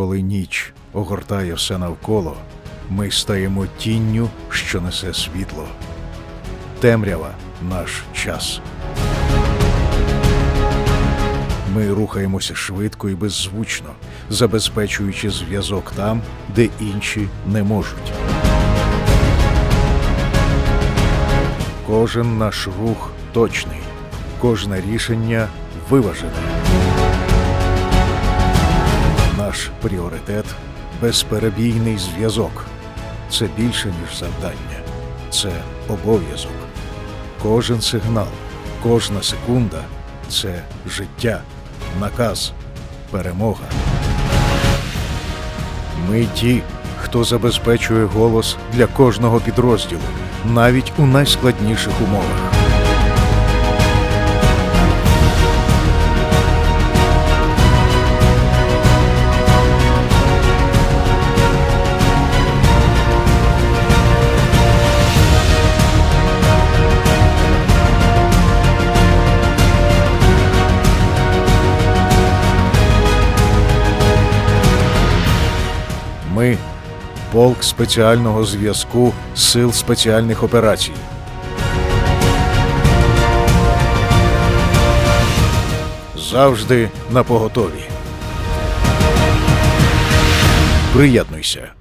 Коли ніч огортає все навколо, ми стаємо тінню, що несе світло. Темрява наш час. Ми рухаємося швидко і беззвучно, забезпечуючи зв'язок там, де інші не можуть. Кожен наш рух точний, кожне рішення виважене. Наш пріоритет безперебійний зв'язок. Це більше, ніж завдання, це обов'язок. Кожен сигнал, кожна секунда це життя, наказ, перемога. Ми ті, хто забезпечує голос для кожного підрозділу, навіть у найскладніших умовах. Ми полк спеціального зв'язку Сил спеціальних операцій. Завжди на поготові. Приєднуйся.